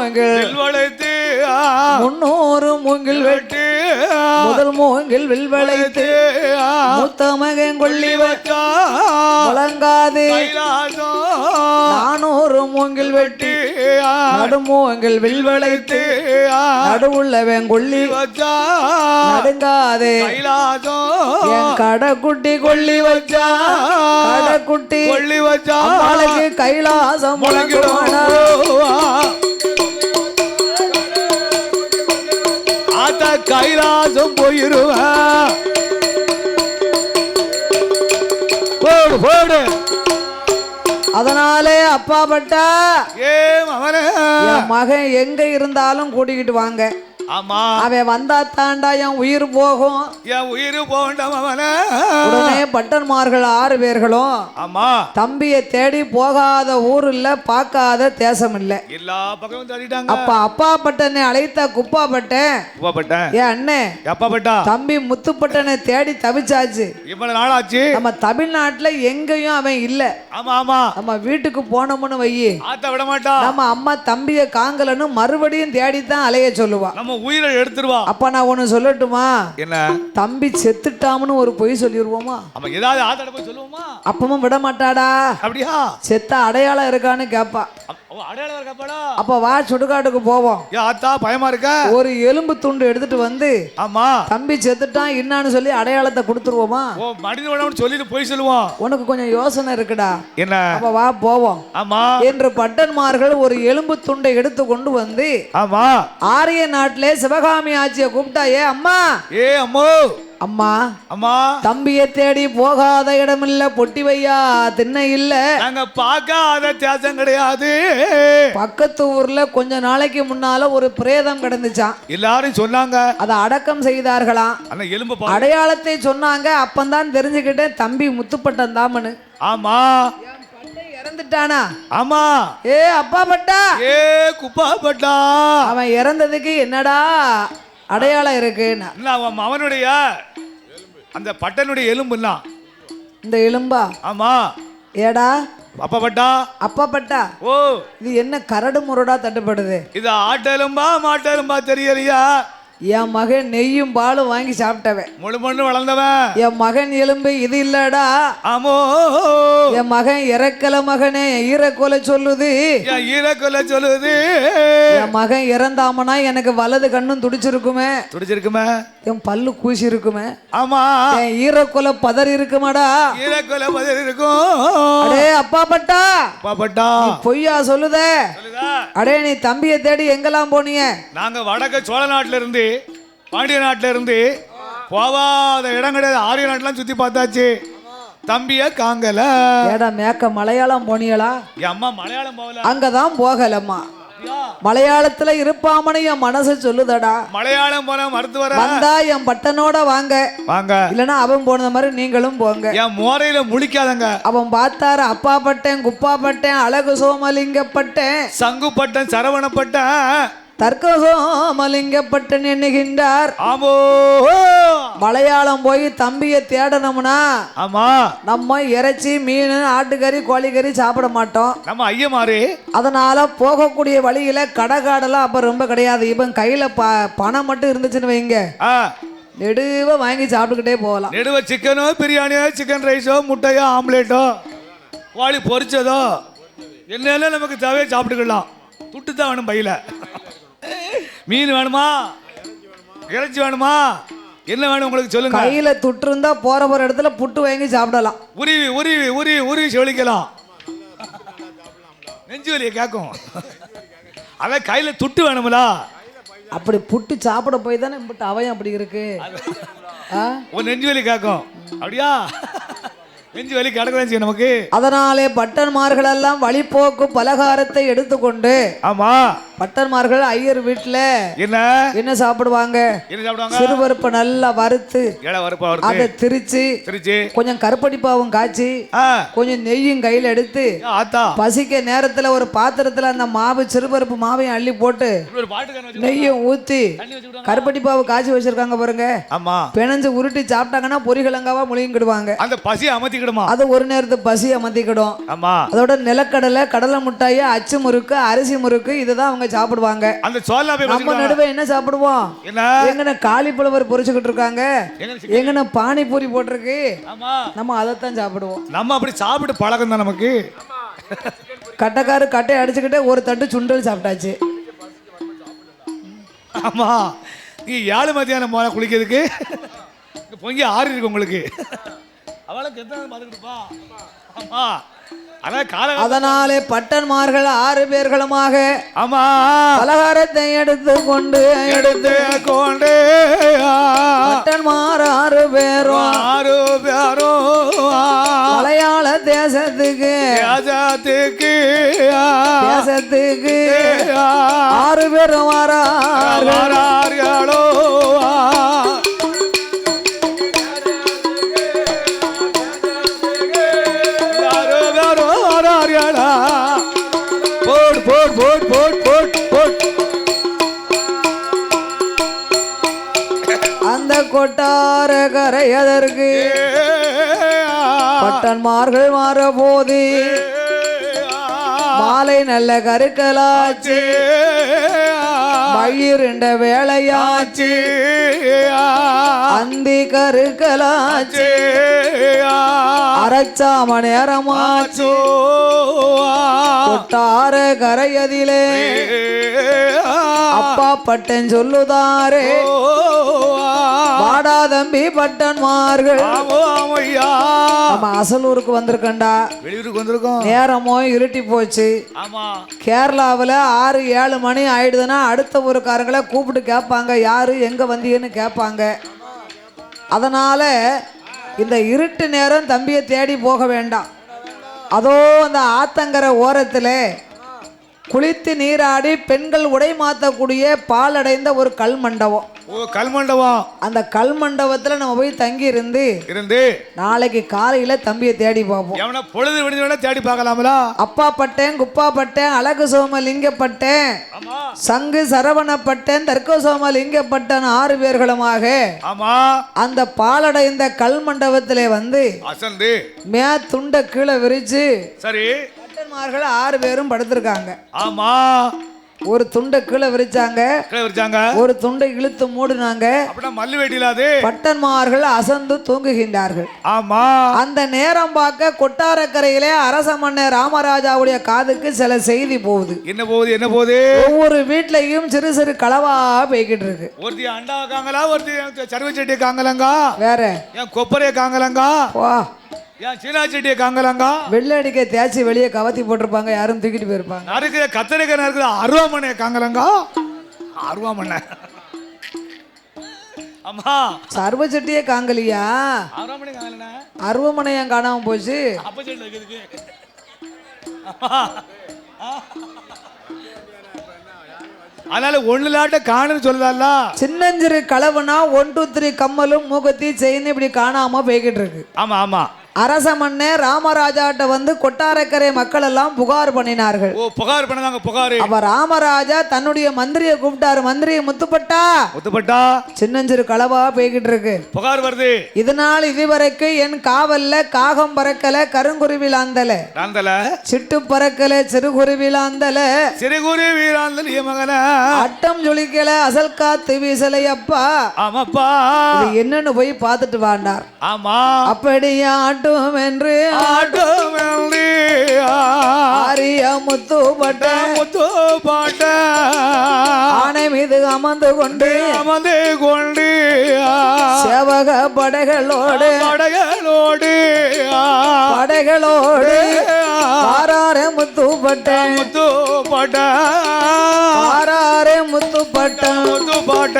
மூங்கில் வில்வளைத்து முன்னூறு மூங்கில் வெட்டி முதல் மூங்கில் வில்வளைத்து மூத்த மகன் கொள்ளி முழங்காது கைலாசம். நானூறு மூங்கில் வெட்டி நடுமூங்கில் வில்வளைத்து நடுவுள்ளவன் கொள்ளி வச்சா நடுங்காதே. என் கடைக்குட்டி கொள்ளி வச்சா கடைக்குட்டி கொள்ளி வச்சா கைலாசம் முழங்குவானா கைலாசம் போயிருவேன் போடு போடு. அதனாலே அப்பா பட்டா ஏ மகன் எங்க இருந்தாலும் கூட்டிக்கிட்டு வாங்க. ஆமா. அவன் வந்தா தாண்டா என் உயிர் போகும். என் உயிர் போண்ட மகனே உடனே பட்டன்மார்கள் ஆறு பேர்களும் ஆமா. தம்பியை தேடி போகாத ஊர் இல்ல பார்க்காத தேசம் இல்ல எல்லா பக்கமும் தள்ளிட்டாங்க அப்ப அப்பா பட்டனை அழைத்த குப்பா பட்டன் உப்பப்பட்டேன் ஏன் அண்ணே எப்ப பட்டா தம்பி முத்துப்பட்டனை தேடி தவிச்சாச்சு. இவ்வளவு நாளாச்சு. நம்ம தமிழ்நாட்டுல எங்கேயும் அவன் இல்ல. ஆமா ஆமா. நம்ம வீட்டுக்கு போனோம்னு வையி. ஆத்த விட மாட்டா நம்ம அம்மா தம்பியை காங்கலன்னு மறுபடியும் தேடி தான் அலைய சொல்லுவா. நம்ம உயிரை எடுத்துருவா அப்ப நான் ஒண்ணு சொல்லட்டுமா? என்ன? தம்பி செத்துட்டாம்னு ஒரு பொய் சொல்லிடுவோமா ஆமா ஏதாவது ஆத்தாட போய் சொல்லுவோமா? அப்பவும் விட மாட்டாடா அப்படியா? செத்த அடையாளம் இருக்கான்னு கேப்பா. அப்ப வா சுடுகாட்டுக்கு போவோம். ஏ ஆத்தா பயமா இருக்க? ஒரு எலும்பு துண்டு எடுத்துட்டு வந்து ஆமா. தம்பி செத்துட்டான் என்னான்னு சொல்லி அடையாளத்தை கொடுத்துருவோமா? ஓ மனித உணவுன்னு சொல்லிட்டு போய் சொல்லுவோம். உனக்கு கொஞ்சம் யோசனை இருக்குடா. என்ன? அப்ப வா போவோம். ஆமா. என்று பட்டன்மார்கள் ஒரு எலும்பு துண்டை எடுத்து கொண்டு வந்து ஆமா. ஆரிய நாட்டிலே சிவகாமி ஆட்சியை கூப்பிட்டா ஏ அம்மா! ஏ அம்மோ! அம்மா அம்மா. தம்பியை தேடி போகாத இடமில்ல பொட்டி வையா திண்ணை இல்ல. நாங்க பார்க்காத தேசம் கிடையாது. பக்கத்து ஊர்ல கொஞ்ச நாளைக்கு முன்னால ஒரு பிரேதம் கிடந்துச்சான் எல்லாரும் சொன்னாங்க. அதை அடக்கம் செய்தார்களாம் அந்த எலும்பு அடையாளத்தை சொன்னாங்க. அப்பந்தான் தெரிஞ்சுக்கிட்டேன். தம்பி முத்துப்பட்டன் தாமனு. ஆமா. இறந்துட்டானா? ஆமா. ஏ அப்பா பட்டா ஏ குப்பா பட்டா அவன் இறந்ததுக்கு என்னடா? அடையாளம் இருக்குன்னா அவன் அவனுடைய அந்த பட்டனுடைய எலும்புன்னா. இந்த எலும்பா? ஆமா. ஏடா? அப்பா பட்டா அப்பா பட்டா ஓ. இது என்ன கரடு முரடா தட்டுப்படுது? இது ஆட்டெலும்பா மாட்டெலும்பா தெரியலையா? என் மகன் நெய்யும் பாலும் வாங்கி சாப்பிட்டவன். முழு மண்ணு வளர்ந்தவன் என் மகன் எலும்பு இது இல்லடா. ஆமோ. என் மகன் இறக்கல மகனே ஈரக்கொலை சொல்லுது. என் ஈரக்கொல்ல சொல்லுது. என் மகன் இறந்தாமனா எனக்கு வலது கண்ணும் துடிச்சிருக்குமே. துடிச்சிருக்குமே. என் பல்லு கூசி இருக்குமே ஆமா. என் ஈரக்கொலை பதறி இருக்குமாடா. ஈரக்கொல்ல பதில் இருக்கும். அடே அப்பா பட்டா. அப்பா பட்டா. பொய்யா சொல்லுதே. சொல்லுதா. அடே நீ தம்பியை தேடி எங்கெல்லாம் போனீங்க? நாங்க வடக்க சோழ நாட்டுல இருந்து பாண்டிய நாட்டுல இருந்து போவாத இடம் கிடையாது. ஆரிய நாட்டுலாம் சுத்தி பார்த்தாச்சு. தம்பிய காங்கல. ஏடா மேக்க மலையாளம் போனியலா? அம்மா மலையாளம் போகல. அங்கதான் போகலம்மா? மலையாளத்துல இருப்பாமனு என் மனசு சொல்லுதடா. மலையாளம் போன மருத்துவர? வந்தா என் பட்டனோட வாங்க. வாங்க. இல்லனா அவன் போனது மாதிரி நீங்களும் போங்க. என் மோரையில முழிக்காதங்க. அவன் பார்த்தாரு அப்பா பட்டேன் குப்பா பட்டேன் அழகு சோமலிங்கப்பட்டேன் சங்குப்பட்டன் சரவணப்பட்டன் தர்க்க சோமலிங்கப்பட்டன் எண்ணுகின்றார். ஆமோ. மலையாளம் போய் தம்பியை தேடணும்னா ஆமா. நம்ம இறைச்சி மீன் ஆட்டுக்கறி கோழிக்கறி சாப்பிட மாட்டோம். நம்ம ஐயமாரு. அதனால போகக்கூடிய வழியில கடைக்காடெல்லாம் அப்ப ரொம்ப கிடையாது. இவன் கையில பணம் மட்டும் இருந்துச்சுன்னு வைங்க. நெடுவ வாங்கி சாப்பிட்டுக்கிட்டே போகலாம். நெடுவ சிக்கனோ பிரியாணியோ சிக்கன் ரைஸோ முட்டையோ ஆம்லேட்டோ கோழி பொரிச்சதோ என்னெல்லாம் நமக்கு தேவையோ சாப்பிட்டுக்கலாம். துட்டு தான் வேணும் பையில. மீன் வேணுமா? இறைச்சி வேணுமா? என்ன வேணும் உங்களுக்கு சொல்லுங்க. கையில துட்டு இருந்தா போற போற இடத்துல புட்டு வாங்கி சாப்பிடலாம். உருவி உருவி உருவி உருவி செவலிக்கலாம் நெஞ்சு வலியை கேட்கும் அதான் கையில துட்டு வேணுங்களா அப்படி புட்டு சாப்பிட போய் தானே இப்படி அவயம் அப்படி இருக்கு? ஒரு நெஞ்சு வலி கேட்கும் அப்படியா? நெஞ்சு வலி கிடக்குதான் செய்யும் நமக்கு. அதனாலே பட்டன்மார்கள் எல்லாம் வழிபோக்கு பலகாரத்தை எடுத்துக்கொண்டு ஆமா. பட்டன்மார்கள் ஐயர் வீட்டுல என்ன? என்ன சாப்பிடுவாங்க? என்ன சாப்பிடுவாங்க? சிறுபருப்பை நல்லா வறுத்து அதை திரிச்சு திருச்சி. கொஞ்சம் கருப்படிப்பாவும் காய்ச்சி கொஞ்சம் நெய்யும் கையில் எடுத்து பசிக்க நேரத்துல ஒரு பாத்திரத்துல அந்த மாவு சிறுபருப்பு மாவையும் அள்ளி போட்டு நெய்யும் ஊத்தி கருப்பட்டிப்பாவை காய்ச்சி வச்சிருக்காங்க பாருங்க. ஆமா. பிணைஞ்சு உருட்டி சாப்பிட்டாங்கன்னா பொரிகிழங்காவா முழுங்கிடுவாங்க. அந்த பசி அமர்த்திக்கிடுமா? அது ஒரு நேரத்து பசி அமர்த்திக்கிடும். ஆமா. அதோட நிலக்கடலை கடலை மிட்டாய் அச்சு முறுக்கு அரிசி முறுக்கு இதுதான் அவங்க சாப்பிடுவாங்க. அந்த போய் நம்ம. நடுவே என்ன சாப்பிடுவோம்? எங்கன காலிப்புலவர் பொரிச்சுக்கிட்டு இருக்காங்க? எங்க எங்கன பானிபூரி போட்டிருக்கு? நம்ம அதைத்தான் சாப்பிடுவோம். நம்ம அப்படி சாப்பிட்டு பழக்கம் தான் நமக்கு. கட்டைக்காரு கட்டை அடிச்சுக்கிட்டே ஒரு தட்டு சுண்டல் சாப்பிட்டாச்சு. ஆமா. நீ ஏழு மத்தியானம் போன குளிக்கிறதுக்கு. பொங்கி ஆறி இருக்கு உங்களுக்கு. பார்த்துக்கிட்டுப்பா ஆமா. கால அதனாலே பட்டன்மார்கள் ஆறு பேர்களுமாக ஆமா. பலகாரத்தை எடுத்து கொண்டு எடுத்து கொண்டு பட்டன்மார் ஆறு பேரும் ஆறு பேரும் மலையாள தேசத்துக்கு ராஜாத்துக்கு தேசத்துக்கு ஆறு பேரும் வரார் வரார்களோ. அந்த கரையதற்கு பட்டன்மார்கள் மாறபோது மாலை நல்ல கருக்கலாச்சு. மயிரிண்ட வேலையாச்சு அந்தி கருக்கலாச்சு. அரைச்சாம நேரமாச்சு. கொட்டார கரையதிலே. அப்பா பட்டன் சொல்லுதாரே. வாடா தம்பி பட்டன்மார்கள். நம்ம அசலூருக்கு வந்திருக்கண்டா வெளியூருக்கு வந்திருக்கோம். நேரமோ இருட்டி போச்சு. கேரளாவில் ஆறு ஏழு மணி ஆயிடுதுன்னா அடுத்த ஊருக்காரங்களை கூப்பிட்டு கேட்பாங்க. யாரு எங்க வந்தீங்கன்னு கேட்பாங்க. அதனால இந்த இருட்டு நேரம் தம்பியை தேடி போக வேண்டாம். அதோ அந்த ஆத்தங்கரை ஓரத்தில் குளித்து நீராடி பெண்கள் உடை மாற்றக்கூடிய பாலடைந்த ஒரு கல் மண்டபம் ஓ கல்மண்டபம். அந்த கல் மண்டபத்தில் நம்ம போய் தங்கி இருந்து இருந்து நாளைக்கு காலையில் தம்பியை தேடி பார்ப்போம். எவனா பொழுது விடிஞ்சோட தேடி பார்க்கலாம்ல? அப்பா பட்டேன் குப்பா பட்டேன் அழகு சோம லிங்கப்பட்டேன் சங்கு சரவணப்பட்டன் தர்க்க சோம லிங்கப்பட்டன் ஆறு பேர்களுமாக ஆமா. அந்த பாலடைந்த கல் மண்டபத்திலே வந்து அசந்து மே துண்டை கீழே விரிச்சு சரி. பட்டன்மார்கள் ஆறு பேரும் படுத்திருக்காங்க. ஆமா. ஒரு துண்டை கீழே விரிச்சாங்க. கீழே வச்சாங்க ஒரு துண்டை இழுத்து மூடினாங்க. அப்படின்னா மல்லு வெட்டில அது பட்டன்மார்கள் அசந்து தூங்குகின்றார்கள். ஆமா. அந்த நேரம் பார்க்க கொட்டாரக்கரையிலே அரச மன்னர் ராமராஜாவுடைய காதுக்கு சில செய்தி போகுது. என்ன போகுது என்ன போகுது? ஒவ்வொரு வீட்லயும் சிறு சிறு களவா போய்கிட்டு இருக்கு. ஒருத்தி அண்டா காங்களா ஒருத்தி சர்வ செட்டியை காங்கலங்கா வேற. என் கொப்பரைய காங்கலங்கா வா. என் சீனா செட்டியை காங்கலங்கா வெள்ளடிக்க தேய்ச்சி வெளியே கவத்தி போட்டிருப்பாங்க யாரும் தூக்கிட்டு போயிருப்பாங்க. நறுக்குற கத்தரிக்காய் நறுக்குற அருவாமனை காங்கலங்கா? அருவாமனை. அம்மா. சர்வ சட்டியே காங்கலியா? அருவாமனை காணாம போச்சு? அப்ப அதனால ஒண்ணுலாட்ட காணுன்னு சொல்லுதால சின்னஞ்சிறு களவுனா ஒன் டூ த்ரீ கம்மலும் மூகத்தி செயின் இப்படி காணாம போய்கிட்டு இருக்கு. ஆமா ஆமா. அரச மன்னே ராமராஜாட்ட வந்து கொட்டாரக்கரை மக்கள் எல்லாம் புகார் பண்ணினார்கள். ஓ புகார் பண்ணதாங்க புகாரு. அப்ப ராமராஜா தன்னுடைய மந்திரியை கூப்பிட்டாரு. மந்திரியை முத்துப்பட்டா? ஒத்துப்பட்டா சின்னஞ்சிறு களவா போய்கிட்டு இருக்கு புகார் வருது. இதனால் இதுவரைக்கும் என் காவல்ல காகம் பறக்கல கருங்குருவி லாந்தல நாந்தல சிட்டு பறக்கல சிறுகுருவி லாந்தல சிறுகுரு வீராந்தல் மகன. அட்டம் ஜொலிக்கல அசல் காத்து வீசலை அப்பா. ஆமாப்பா. என்னன்னு போய் பார்த்துட்டு வாண்டார். ஆமா. அப்படியாட்டும் என்று ஆட்டம் ஆரிய முத்து பட்ட முத்து பாட்ட ஆனை மீது அமர்ந்து கொண்டு அமர்ந்து கொண்டு சேவக படைகளோடு படைகளோடு படைகளோடு ஆறாறு முத்து பட்ட முத்து பாட்ட ஆறாறு முத்து பட்ட முத்து பாட்ட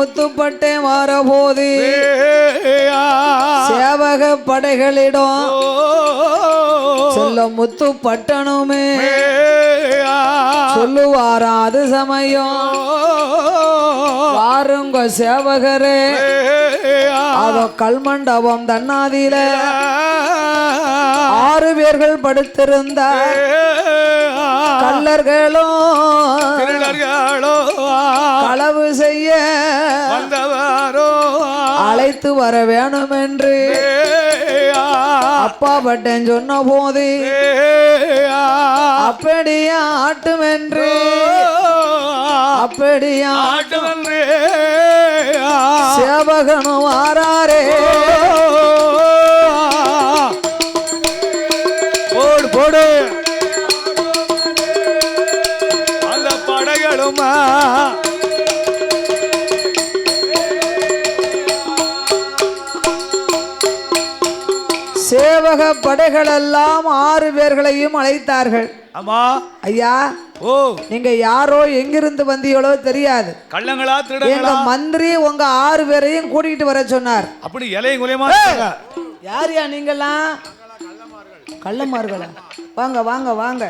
ஐயம் முத்து பட்டே மாறபோது சேவக படைகளிடம் சொல்ல முத்து பட்டணுமே. சொல்லுவாரா அது சமயம். வாருங்க சேவகரே. அதோ கல்மண்டபம் தன்னாதியில. ஆறு பேர்கள் படுத்திருந்தார் கல்லர்களும் களவு செய்ய அழைத்து வர வேணும் என்று அப்பா பட்டன் சொன்ன போது அப்படியா ஆட்டும் என்று அப்படியா ஆட்டவன்றே சேவகனும் வாராரே படைகள் எல்லாம் ஆறு பேர்களையும் அழைத்தார்கள். ஆமா. ஐயா ஓ. நீங்க யாரோ எங்கிருந்து வந்தீங்களோ தெரியாது. கள்ளங்களா எங்க மந்திரி உங்க ஆறு பேரையும் கூட்டிகிட்டு வர சொன்னார். அப்படி இலையும் குலையமா நீங்கெல்லாம் கள்ளமார்களா? வாங்க வாங்க வாங்க.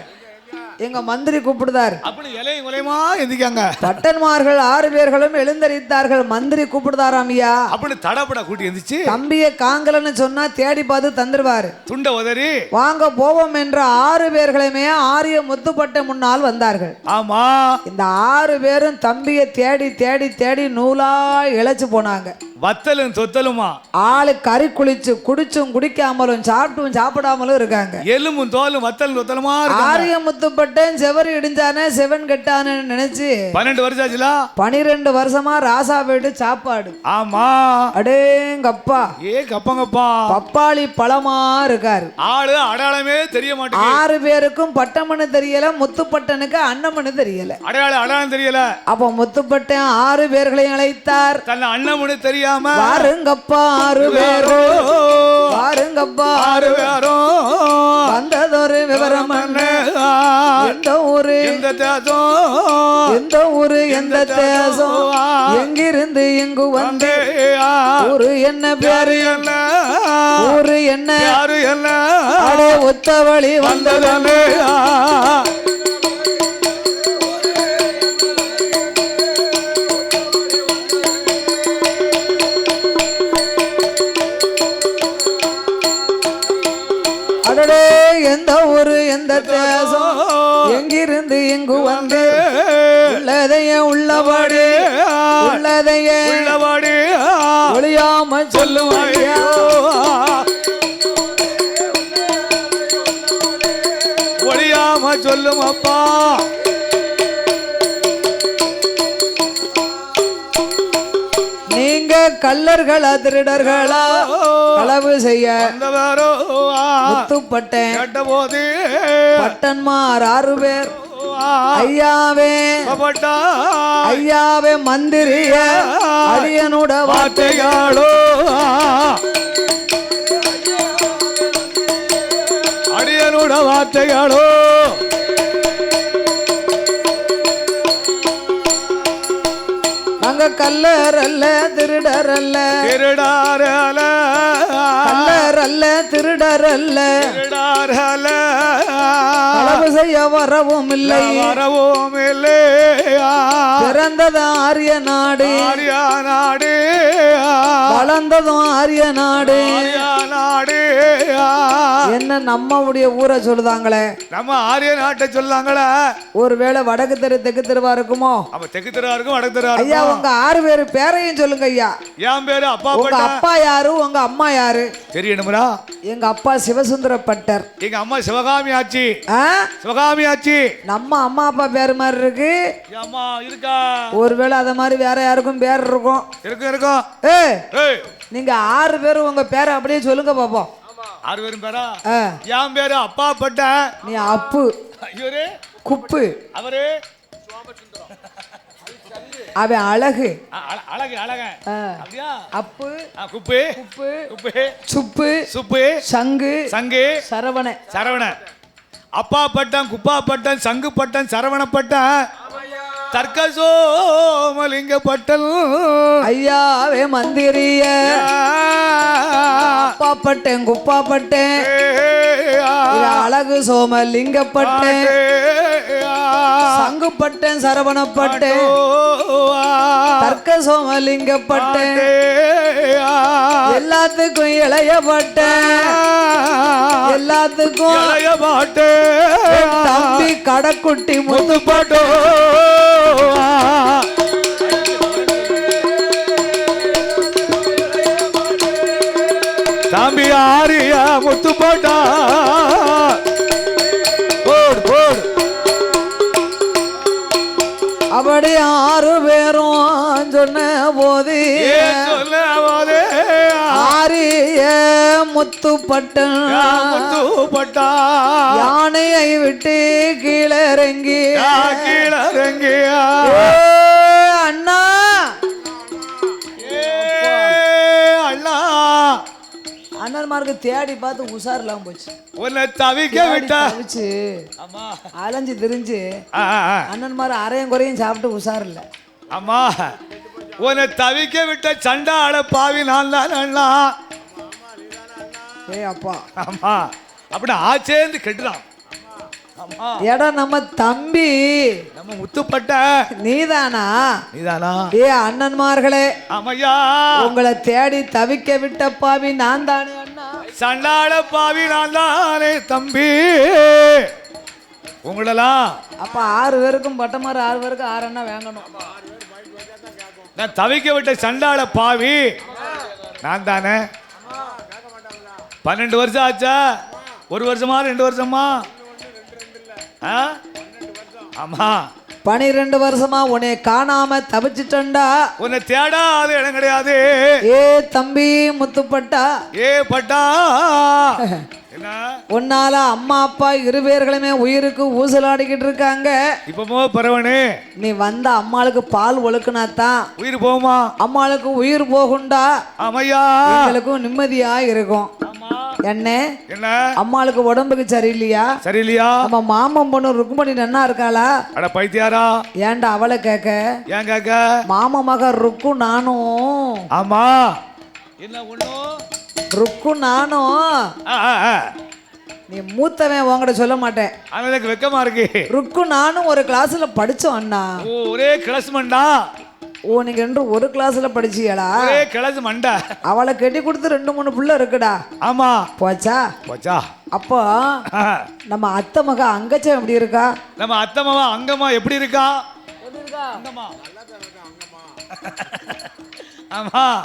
எங்க மந்திரி கூப்பிடுதார். அப்படி இலையும் குலையமா எந்திக்காங்க. பட்டன்மார்கள் ஆறு பேர்களும் எழுந்தரித்தார்கள் மந்திரி கூப்பிடுதாராம் ஐயா. அப்படி தடப்பட கூட்டி எந்திரிச்சு தம்பிய காங்கலன்னு சொன்னா தேடி பார்த்து தந்துருவாரு. துண்ட உதறி வாங்க போவோம் என்ற ஆறு பேர்களுமே ஆரிய முத்துப்பட்ட முன்னால் வந்தார்கள். ஆமா. இந்த ஆறு பேரும் தம்பியை தேடி தேடி தேடி நூலா இழைச்சு போனாங்க. வத்தலும் தொத்தலுமா? ஆளு கறி குளிச்சு குடிச்சும் குடிக்காமலும் சாப்பிட்டும் சாப்பிடாமலும் இருக்காங்க. எலும்பும் தோலும் வத்தலும் தொத்தலுமா ஆரிய முத்துப்பட்டேன் செவரு இடிஞ்சானே செவன் கெட்டானு நினைச்சு. பன்னெண்டு வருஷம் ஆச்சுலா பனிரெண்டு வருஷமா ராசா வீட்டு சாப்பாடு. ஆமா. அடேங்கப்பா ஏ கப்பங்கப்பா பப்பாளி பழமா இருக்காரு. ஆளு அடையாளமே தெரிய மாட்டேங்குது. ஆறு பேருக்கும் பட்டமனு தெரியல முத்துப்பட்டனுக்கு அன்னமனு தெரியல. அடையாளம் அடையாளம் தெரியல. அப்போ முத்துப்பட்டன் ஆறு பேர்களையும் அழைத்தார். தன்னை அண்ணமுன்னு தெரியாம வாருங்கப்பா ஆறு பேரும் வாருங்கப்பா. ஆறு பேரும் வந்ததொரு விவரம் எந்த ஊரு? இந்த தேசம் எந்த ஊரு எந்த தேசம் எங்கிருந்து இங்கு வந்து? ஊரு என்ன பேரு? என்ன? ஊரு என்ன? யாரு என்ன? அடே ஒத்த வழி வந்தது எந்த ஊரு எந்த தேசம்? எங்கிருந்து இங்கு வந்து? உள்ளதைய உள்ளபடி உள்ளதைய உள்ளவாடி. ஒளியாம சொல்லுவாயா. ஒழியாம சொல்லும் அப்பா நீங்க கல்லர்களா திருடர்களா களவு செய்ய முத்துப்பட்டேன். பட்டன்மார் ஆறு பேர். ஐயாவே பட்டா ஐயாவே மந்திரிய அடியனுட வார்த்தை வார்த்தைகளோ அடியனோட வார்த்தைகளோ நாங்க கல்லர் அல்ல திருடர் அல்ல திருடாரல அல்ல திருடர் அல்ல. திருடாரல செய்ய வரவும் இல்லை வரவும் இல்லையா பிறந்தது ஆரிய நாடு. ஆரியா நாடு. வளர்ந்ததும் ஆரிய நாடு. ஆரியா நாடு. என்ன நம்மளுடைய ஊரை சொல்லுதாங்களே? நம்ம ஆரிய நாட்டை சொல்லாங்களே ஒருவேளை வடக்கு தெரு தெற்கு தெருவா இருக்குமோ? அப்ப தெற்கு தெருவா இருக்கும் வடக்கு தெருவா ஐயா உங்க ஆறு பேர் பேரையும் சொல்லுங்க ஐயா. என் பேரு அப்பா உங்க அப்பா யாரு உங்க அம்மா யாரு? தெரியணும்ரா எங்க அப்பா சிவசுந்தர பட்டர் எங்க அம்மா சிவகாமி ஆச்சி. ஆ? சிவகாமி ஆச்சி நம்ம அம்மா அப்பா பேர் மாதிரி இருக்கு. அம்மா இருக்கா? ஒருவேளை அத மாதிரி வேற யாருக்கும் பேர் இருக்கும். இருக்கும் இருக்கும். ஏய் நீங்க ஆறு பேரும் உங்க பேரை அப்படியே சொல்லுங்க பாப்போம். ஆறு பேரும் பேரா? என் பேரு அப்பா பட்ட நீ அப்பு. இவரு? குப்பு. அவரு? அவன் அழகு. அழகு அழக அப்பு. குப்பு. குப்பு. குப்பு. சுப்பு. சுப்பு. சங்கு. சங்கு. சரவண சரவண அப்பா பட்டம் குப்பா பட்டம் சங்கு பட்டம் சரவண பட்டம் தர்க்கசோமலிங்க பட்டம் ஐயாவே மந்திரிய அப்பா பட்டேன் குப்பா பட்டேன் இவன் சாகு சோமலிங்கப்பட்டேன் சங்குப்பட்டேன் சரவணப்பட்டேன் தர்க்க சோமலிங்கப்பட்டேன் எல்லாத்துக்கும் இளையப்பட்டேன் எல்லாத்துக்கும் தம்பி கடைக்குட்டி முத்து பாட்டோ தம்பி ஆரியா முத்து போட்டா போடு போடு. அப்படி ஆறு முத்துப்பட்டன் முத்து போட்டா யானையை விட்டு கீழே இறங்கி கீழே இறங்கியா ஏ அண்ணா. அண்ணன்மாருக்கு தேடி பார்த்து உஷார் இல்லாம போச்சு. உன்னை தவிக்க விட்டா. தவிச்சு அலைஞ்சு திரிஞ்சு. அண்ணன்மார் அரையும் குறையும் சாப்பிட்டு உஷார் இல்லை. அம்மா உன்னை தவிக்க விட்ட சண்டாள பாவி நான் தான் அண்ணா. ஏ அப்பா. அம்மா அப்படி ஆச்சேந்து கெட்டுறான். எடா நம்ம தம்பி. நம்ம முத்துப்பட்ட. நீதானா? நீதானா? ஏ அண்ணன்மார்களே. ஆமையா. உங்களை தேடி தவிக்க விட்ட பாவி நான் தானே அண்ணா. சண்டாள பாவி நான் தானே தம்பி. உங்களெல்லாம் அப்ப ஆறு பேருக்கும் பட்டமாறு ஆறு பேருக்கும் ஆறு அண்ணா வாங்கணும். நான் தவிக்க விட்ட சண்டாள பாவி நான் தானே? பன்னெண்டு வருஷம் ஆச்சா? ஒரு வருஷமா ரெண்டு வருஷமா? ஆமா. பனிரெண்டு வருஷமா உன்னை காணாம தவிச்சிட்டண்டா உன்னை தேடாத இடம் கிடையாது. ஏ தம்பி முத்துப்பட்டா? ஏ பட்டா? உன்னால அம்மா அப்பா இரு பேர்களுமே உயிருக்கு ஊசலாடிக்கிட்டு இருக்காங்க. இப்ப மோ பரவனே நீ வந்த அம்மாளுக்கு பால் ஒழுக்குனாதான் உயிர் போகுமா? அம்மாளுக்கு உயிர் போகுண்டா? ஆமையா? எங்களுக்கும் நிம்மதியா இருக்கும். ஆமா. என்ன? என்ன? அம்மாளுக்கு உடம்புக்கு சரியில்லையா? சரியில்லையா? நம்ம மாமன் பொண்ணு ருக்குமணி நன்னா இருக்காளா? அட பைத்தியாரா? ஏன்டா அவளை கேட்க? ஏன் கேக்க மாமா மக ருக்கு நானும். ஆமா. என்ன ஒண்ணும் ருக்கு நானும். ஆ, ஆ, ஆ. நீ மூத்தவன் உங்ககிட்ட சொல்ல மாட்டேன். ஆனா எனக்கு வெக்கமா இருக்கு. ருக்கு நானும் ஒரு கிளாஸ்ல படிச்சோம் அண்ணா. ஒரே கிளஸ் மண்டா. ஓ நீங்க ரெண்டு ஒரு கிளாஸ்ல படிச்சீங்களா ஒரே கிளஸ் மண்டை. அவளை கட்டி கொடுத்து ரெண்டு மூணு புள்ள இருக்குடா. ஆமா. போச்சா? போச்சா? அப்போ. நம்ம அத்தை மக அங்கச்சம் எப்படி இருக்கா? நம்ம அத்தம்மாவா அங்கம்மா எப்படி இருக்கா? அங்கம்மா. ஆமா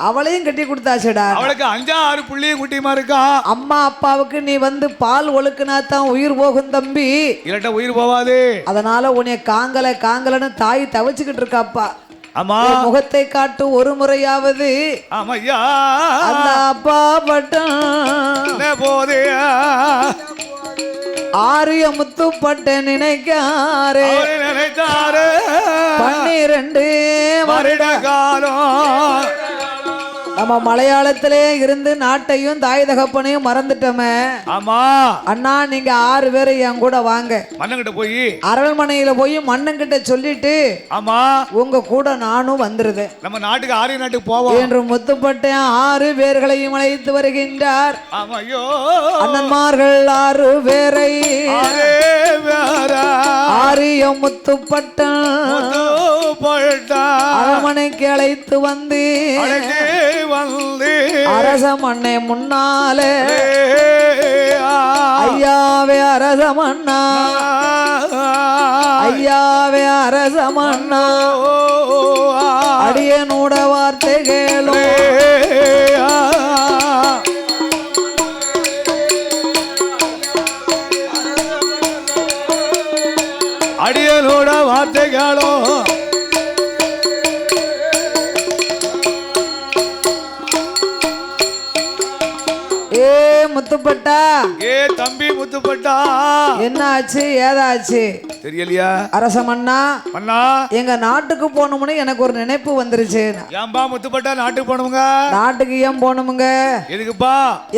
அவளையும் கட்டி கொடுத்தாச்சுடா. அவளுக்கு அஞ்சா ஆறு புள்ளியும் குட்டியுமா இருக்கா? அம்மா அப்பாவுக்கு நீ வந்து பால் ஒழுக்குனா தான் உயிர் போகும் தம்பி. இல்லாட்ட உயிர் போவாது. அதனால உன்னை காங்கல காங்கலன்னு தாய் தவிச்சுக்கிட்டு இருக்காப்பா ஆமா. உன் முகத்தை காட்டு ஒரு முறையாவது. ஆமையா அந்த அப்பா பட்டம் போதே? ஆரிய முத்து பட்ட நினைக்காரு நினைத்தாரு பன்னிரண்டு வருட காலம் நம்ம மலையாளத்திலே இருந்து நாட்டையும் தாய் தகப்பனையும் மறந்துட்டோமே. ஆமா. அண்ணா நீங்க ஆறு பேர் என் கூட வாங்க. மன்னங்கிட்ட போய். அரண்மனையில போய் மன்னன்கிட்ட சொல்லிட்டு ஆமா. உங்க கூட நானும் வந்துருது நம்ம நாட்டுக்கு ஆரிய நாட்டுக்கு போவோம். என்று முத்துப்பட்டேன் ஆறு பேர்களையும் அழைத்து வருகின்றார். அண்ணன்மார்கள் ஆறு பேரை ஆரிய முத்துப்பட்டன் அரண்மனைக்கு அழைத்து வந்து வந்து. அரச மண்ணை முன்னாலே ஐயாவே அரச மன்னா ஐயாவே அரச ஆ, அடியனோட வார்த்தை கேளும். முத்துப்பட்டா ஏ தம்பி முத்துப்பட்டா. என்ன ஆச்சு ஏதாச்சு? தெரியலையா? அரச மன்னா அண்ணா எங்க நாட்டுக்கு போகணும்னு எனக்கு ஒரு நினைப்பு வந்துருச்சு. ஏன்பா முத்துப்பட்டா நாட்டுக்கு போனவங்க நாட்டுக்கு ஏன் போகணுமுங்க? எதுக்குப்பா?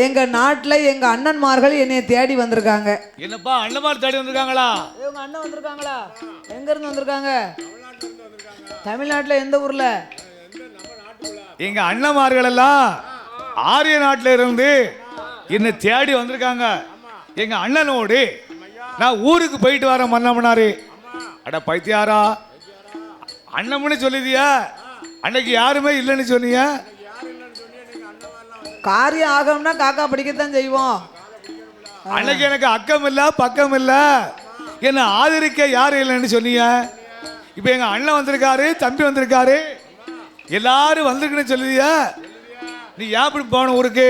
எங்க நாட்டுல எங்க அண்ணன்மார்கள் என்னைய தேடி வந்திருக்காங்க. என்னப்பா அண்ணமார் தேடி வந்திருக்காங்களா? இவங்க அண்ணன் வந்திருக்காங்களா? எங்க இருந்து வந்திருக்காங்க? தமிழ்நாட்டுல எந்த ஊர்ல? எங்க அண்ணமார்கள் எல்லாம் ஆரிய நாட்டுல இருந்து என்னை தேடி வந்திருக்காங்க. எங்க அண்ணனோடு நான் ஊருக்கு போயிட்டு வரேன் மன்னமனாரு. அட பைத்தியாரா. அண்ணம்னு சொல்லிதியா அன்னைக்கு யாருமே இல்லைன்னு சொன்னீங்க காரியம் ஆகணும்னா காக்கா பிடிக்கத்தான் செய்வோம். அன்னைக்கு எனக்கு அக்கம் இல்ல பக்கம் இல்ல என்ன ஆதரிக்க யாரும் இல்லைன்னு சொன்னீங்க இப்போ எங்க அண்ணன் வந்திருக்காரு தம்பி வந்திருக்காரு. எல்லாரும் வந்திருக்குன்னு சொல்லுதியா நீ ஏன் இப்படி போன ஊருக்கு?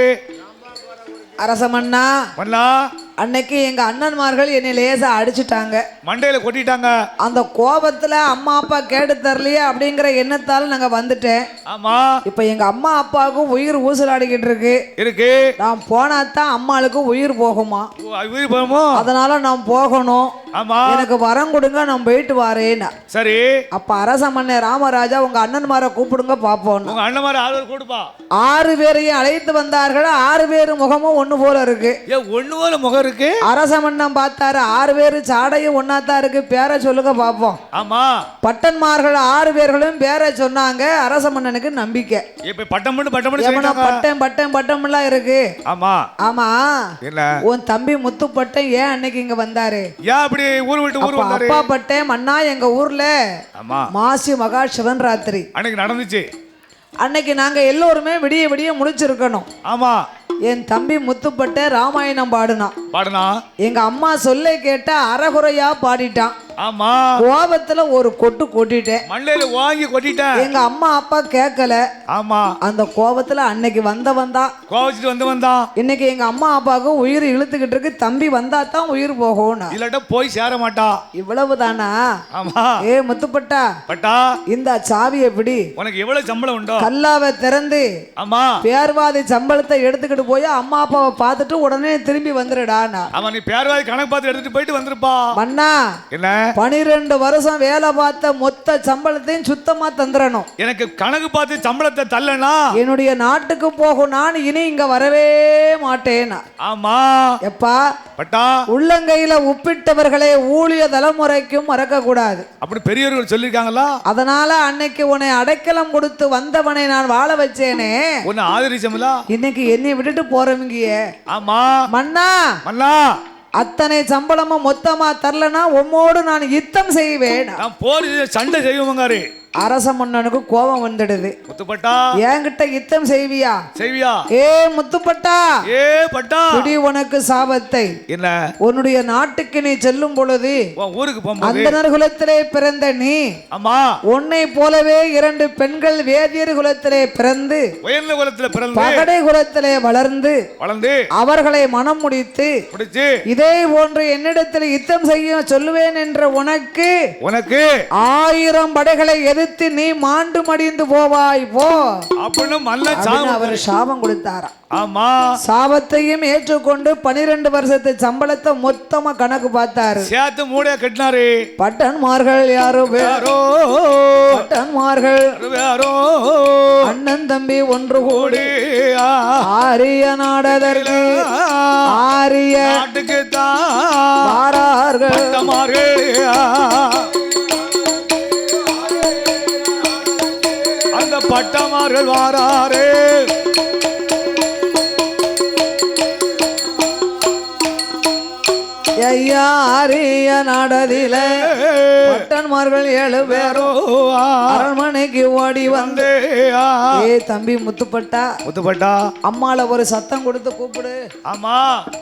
அரசமண்ணா பண்ணா அன்னைக்கு எங்க அண்ணன்மார்கள் என்னை லேசா அடிச்சிட்டாங்க. மண்டையில கொட்டிட்டாங்க. அந்த கோபத்துல அம்மா அப்பா கேட்டு தரலையே அப்படிங்கிற எண்ணத்தால நாங்க வந்துட்டேன். ஆமா. இப்ப எங்க அம்மா அப்பாவுக்கும் உயிர் ஊசலாடிக்கிட்டு இருக்கு. இருக்கு. நான் போனா தான் அம்மாளுக்கு உயிர் போகுமா? வீடு போமோ அதனால நான் போகணும். ஆமா. எனக்கு வரம் கொடுங்க நான் போயிட்டு வரேன்னு சரி. அப்ப அரச மன்னர் ராமராஜா உங்க அண்ணன்மாரை கூப்பிடுங்க பாப்போம். உங்க அண்ணன் மாதிரி ஆளுநர் கூடுப்பா ஆறு பேரையும் அழைத்து வந்தார்கள் ஆறு பேர் முகமும் ஒண்ணு போல இருக்கு. ஒண்ணு போல முகம் இருக்கு? அரச மன்னம் பார்த்தாரு ஆறு பேர் சாடையும் ஒன்னா தான் இருக்கு பேரை சொல்லுங்க பாப்போம் ஆமா. பட்டன்மார்கள் ஆறு பேர்களும் பேரை சொன்னாங்க அரச மன்னனுக்கு நம்பிக்கை இப்ப பட்டம் பட்டம் சொல்லிட்டாங்க. பட்டம் பட்டம் பட்டம்லாம் இருக்கு. ஆமா. ஆமா. உன் தம்பி முத்து பட்டம் ஏன் அன்னைக்கு இங்க வந்தாரு? ஏன் அப்படி ஊர் விட்டு ஊர் வந்தாரு? அப்பா பட்டேன் மன்னா எங்க ஊர்ல. மாசி மகா சிவன் ராத்திரி. அன்னைக்கு நடந்துச்சு. அன்னைக்கு நாங்க எல்லோருமே விடிய விடிய முடிச்சிருக்கணும் ஆமா. என் தம்பி முத்துப்பட்ட ராமாயணம் பாடுனான் பாடுனா? எங்க அம்மா சொல்லை கேட்ட அறகுறையா பாடிட்டான் ஆமா. கோபத்துல ஒரு கொட்டு கொட்டிட்டேன். மண்டையில வாங்கி கொட்டிட்டேன். எங்க அம்மா அப்பா கேட்கல ஆமா. அந்த கோபத்துல அன்னைக்கு வந்தவன் தான் கோவச்சிட்டு வந்து வந்தான் இன்னைக்கு எங்க அம்மா அப்பாவுக்கு உயிர் இழுத்துக்கிட்டு இருக்கு. தம்பி வந்தா தான் உயிர் போகும்னு. இல்லாட்ட போய் சேர மாட்டா. இவ்வளவுதானா? ஆமா. ஏ முத்துப்பட்டா. பட்டா. இந்த சாவியை பிடி உனக்கு எவ்வளவு சம்பளம் உண்டோ? கல்லாவை திறந்து ஆமா. பேர்வாதி சம்பளத்தை எடுத்துக்கிட்டு போய் அம்மா அப்பாவை பார்த்துட்டு உடனே திரும்பி வந்துடுடானா ஆமா நீ பேர்வாதி கணக்கு பார்த்து எடுத்துட்டு போயிட்டு வந்திருப்பா. மன்னா. என்ன? பனிரெண்டு வருஷம் வேலை பார்த்த மொத்த சம்பளத்தையும் சுத்தமா தந்துடணும் எனக்கு கணக்கு பார்த்து சம்பளத்தை தள்ளனா என்னுடைய நாட்டுக்கு போகும் நான் இனி இங்க வரவே மாட்டேனா. ஆமா. எப்பா? பட்டா. உள்ளங்கையில உப்பிட்டவர்களை ஊழிய தலைமுறைக்கும் மறக்க கூடாது அப்படி பெரியவர்கள் சொல்லியிருக்காங்களா? அதனால அன்னைக்கு உன்னை அடைக்கலம் கொடுத்து வந்தவனை நான் வாழ வச்சேனே. ஒன்னு ஆதரிச்சமில்லா இன்னைக்கு என்னை விட்டுட்டு போறவங்கியே. ஆமா. மன்னா. மன்னா. அத்தனை சம்பளமும் மொத்தமா தரலனா உம்மோடு நான் யுத்தம் செய்வேன். நான் போர் சண்டை செய்வோங்காரு அரச மன்னனுக்கு கோபம் வந்துடுது. முத்துப்பட்டா? என்கிட்ட யுத்தம் செய்வியா? செய்வியா? ஏ முத்துப்பட்டா? ஏ பட்டா? பிடி உனக்கு சாபத்தை. என்ன? உன்னுடைய நாட்டுக்கு நீ செல்லும் பொழுது ஊருக்கு போகும்போது? அந்தனர் குலத்திலே பிறந்த நீ ஆமா உன்னை போலவே இரண்டு பெண்கள் வேதியர் குலத்திலே பிறந்து உயர்ந்த குலத்துல பிறந்து பகடை குலத்திலே வளர்ந்து வளர்ந்து அவர்களை மனம் முடித்து முடிச்சு இதே போன்று என்னிடத்தில் யுத்தம் செய்ய சொல்லுவேன் என்ற உனக்கு உனக்கு ஆயிரம் படைகளை எதிர்த்து நீ மாண்டு மடிந்து போவாய் போ. அப்படின்னு மல்ல அவர் சாபம் கொடுத்தாராம். ஆமா. சாபத்தையும் ஏற்றுக்கொண்டு பனிரெண்டு வருஷத்து சம்பளத்தை மொத்தமா கணக்கு பார்த்தாரு. சேர்த்து மூடைய கட்டினாரு. பட்டன்மார்கள் யாரோ வே- யாரோ? பட்டன்மார்கள். யாரோ அண்ணன் தம்பி ஒன்று கூடி ஆரிய நாடதற்கு ஆரிய நாட்டுக்கு தான் பட்டமார்கள் வாராரே. ஐயா ஆரிய நாடதில பட்டன்மார்கள் ஏழு பேரும் அரண்மனைக்கு ஓடி வந்து. ஏ தம்பி முத்துப்பட்டா. முத்துப்பட்டா. அம்மால ஒரு சத்தம் கொடுத்து கூப்பிடு. ஆமா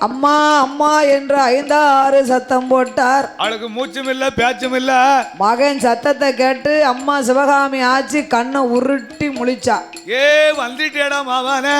அம்மா அம்மா என்று ஐந்தாறு சத்தம் போட்டார். அவளுக்கு மூச்சும் இல்ல பேச்சும் இல்ல மகன் சத்தத்தை கேட்டு அம்மா சிவகாமி ஆச்சு கண்ணை உருட்டி முழிச்சா. ஏ வந்துட்டேடா மாவானே